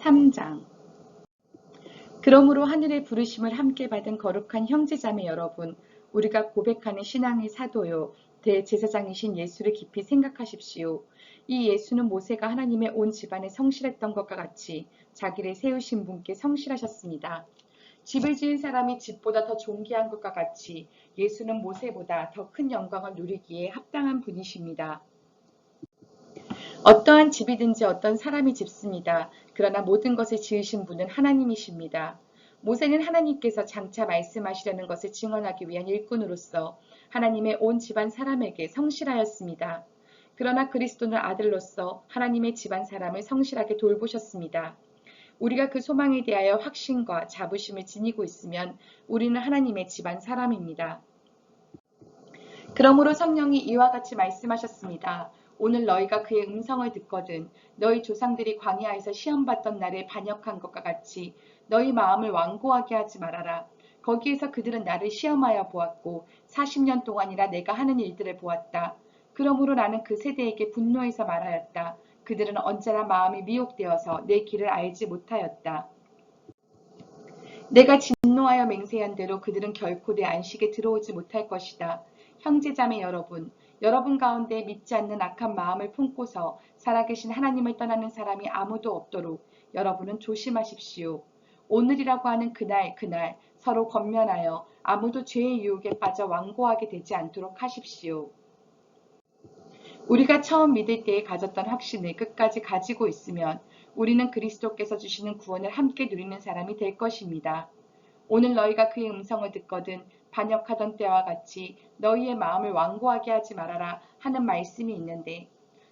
3장 그러므로 하늘의 부르심을 함께 받은 거룩한 형제자매 여러분, 우리가 고백하는 신앙의 사도요, 대제사장이신 예수를 깊이 생각하십시오. 이 예수는 모세가 하나님의 온 집안에 성실했던 것과 같이 자기를 세우신 분께 성실하셨습니다. 집을 지은 사람이 집보다 더 존귀한 것과 같이 예수는 모세보다 더 큰 영광을 누리기에 합당한 분이십니다. 어떠한 집이든지 어떤 사람이 짓습니다. 그러나 모든 것을 지으신 분은 하나님이십니다. 모세는 하나님께서 장차 말씀하시려는 것을 증언하기 위한 일꾼으로서 하나님의 온 집안 사람에게 성실하였습니다. 그러나 그리스도는 아들로서 하나님의 집안 사람을 성실하게 돌보셨습니다. 우리가 그 소망에 대하여 확신과 자부심을 지니고 있으면 우리는 하나님의 집안 사람입니다. 그러므로 성령이 이와 같이 말씀하셨습니다. 오늘 너희가 그의 음성을 듣거든 너희 조상들이 광야에서 시험받던 날에 반역한 것과 같이 너희 마음을 완고하게 하지 말아라. 거기에서 그들은 나를 시험하여 보았고 40년 동안이라 내가 하는 일들을 보았다. 그러므로 나는 그 세대에게 분노해서 말하였다. 그들은 언제나 마음이 미혹되어서 내 길을 알지 못하였다. 내가 진노하여 맹세한 대로 그들은 결코 내 안식에 들어오지 못할 것이다. 형제자매 여러분, 여러분 가운데 믿지 않는 악한 마음을 품고서 살아계신 하나님을 떠나는 사람이 아무도 없도록 여러분은 조심하십시오. 오늘이라고 하는 그날 그날 서로 건면하여 아무도 죄의 유혹에 빠져 완고하게 되지 않도록 하십시오. 우리가 처음 믿을 때에 가졌던 확신을 끝까지 가지고 있으면 우리는 그리스도께서 주시는 구원을 함께 누리는 사람이 될 것입니다. 오늘 너희가 그의 음성을 듣거든 반역하던 때와 같이 너희의 마음을 완고하게 하지 말아라 하는 말씀이 있는데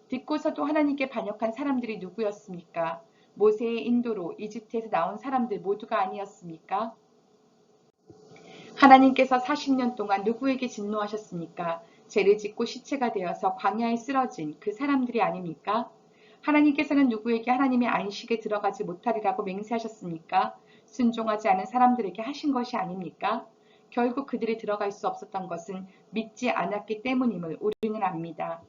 듣고서도 하나님께 반역한 사람들이 누구였습니까? 모세의 인도로 이집트에서 나온 사람들 모두가 아니었습니까? 하나님께서 40년 동안 누구에게 진노하셨습니까? 죄를 짓고 시체가 되어서 광야에 쓰러진 그 사람들이 아닙니까? 하나님께서는 누구에게 하나님의 안식에 들어가지 못하리라고 맹세하셨습니까? 순종하지 않은 사람들에게 하신 것이 아닙니까? 결국 그들이 들어갈 수 없었던 것은 믿지 않았기 때문임을 우리는 압니다.